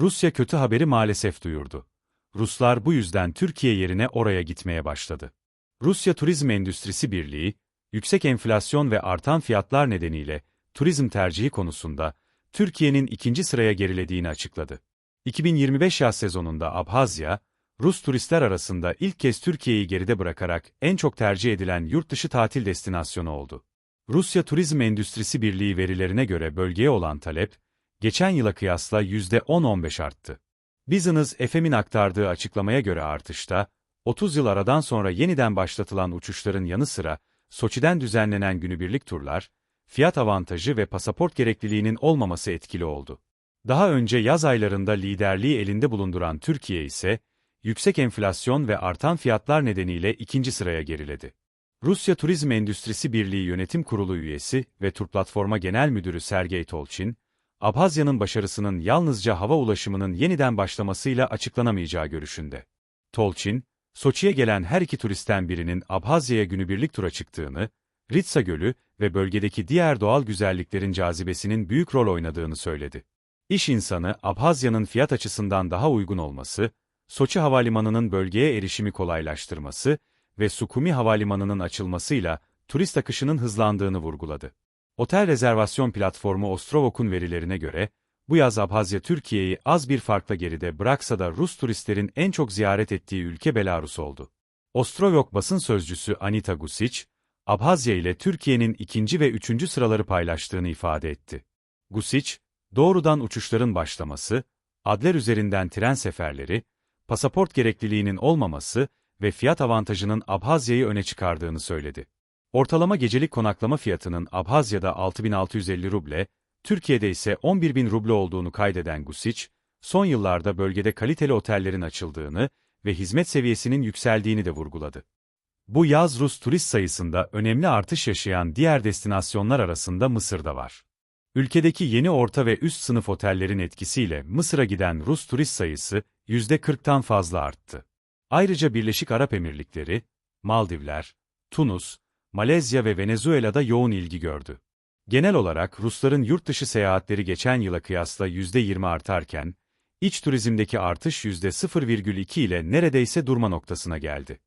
Rusya kötü haberi maalesef duyurdu. Ruslar bu yüzden Türkiye yerine oraya gitmeye başladı. Rusya Turizm Endüstrisi Birliği, yüksek enflasyon ve artan fiyatlar nedeniyle turizm tercihi konusunda Türkiye'nin ikinci sıraya gerilediğini açıkladı. 2025 yaz sezonunda Abhazya, Rus turistler arasında ilk kez Türkiye'yi geride bırakarak en çok tercih edilen yurt dışı tatil destinasyonu oldu. Rusya Turizm Endüstrisi Birliği verilerine göre bölgeye olan talep, geçen yıla kıyasla %10-15 arttı. Business FM'in aktardığı açıklamaya göre artışta, 30 yıl aradan sonra yeniden başlatılan uçuşların yanı sıra, Soçi'den düzenlenen günübirlik turlar, fiyat avantajı ve pasaport gerekliliğinin olmaması etkili oldu. Daha önce yaz aylarında liderliği elinde bulunduran Türkiye ise, yüksek enflasyon ve artan fiyatlar nedeniyle ikinci sıraya geriledi. Rusya Turizm Endüstrisi Birliği Yönetim Kurulu üyesi ve Tur Platforma Genel Müdürü Sergey Tolçin, Abhazya'nın başarısının yalnızca hava ulaşımının yeniden başlamasıyla açıklanamayacağı görüşünde. Tolçin, Soçi'ye gelen her iki turistten birinin Abhazya'ya günübirlik tura çıktığını, Ritsa Gölü ve bölgedeki diğer doğal güzelliklerin cazibesinin büyük rol oynadığını söyledi. İş insanı, Abhazya'nın fiyat açısından daha uygun olması, Soçi Havalimanı'nın bölgeye erişimi kolaylaştırması ve Sukumi Havalimanı'nın açılmasıyla turist akışının hızlandığını vurguladı. Otel rezervasyon platformu Ostrovok'un verilerine göre, bu yaz Abhazya Türkiye'yi az bir farkla geride bıraksa da Rus turistlerin en çok ziyaret ettiği ülke Belarus oldu. Ostrovok basın sözcüsü Anita Gusic, Abhazya ile Türkiye'nin ikinci ve üçüncü sıraları paylaştığını ifade etti. Gusic, doğrudan uçuşların başlaması, Adler üzerinden tren seferleri, pasaport gerekliliğinin olmaması ve fiyat avantajının Abhazya'yı öne çıkardığını söyledi. Ortalama gecelik konaklama fiyatının Abhazya'da 6650 ruble, Türkiye'de ise 11.000 ruble olduğunu kaydeden Gusic, son yıllarda bölgede kaliteli otellerin açıldığını ve hizmet seviyesinin yükseldiğini de vurguladı. Bu yaz Rus turist sayısında önemli artış yaşayan diğer destinasyonlar arasında Mısır da var. Ülkedeki yeni orta ve üst sınıf otellerin etkisiyle Mısır'a giden Rus turist sayısı %40'tan fazla arttı. Ayrıca Birleşik Arap Emirlikleri, Maldivler, Tunus, Malezya ve Venezuela'da yoğun ilgi gördü. Genel olarak Rusların yurt dışı seyahatleri geçen yıla kıyasla %20 artarken, iç turizmdeki artış %0,2 ile neredeyse durma noktasına geldi.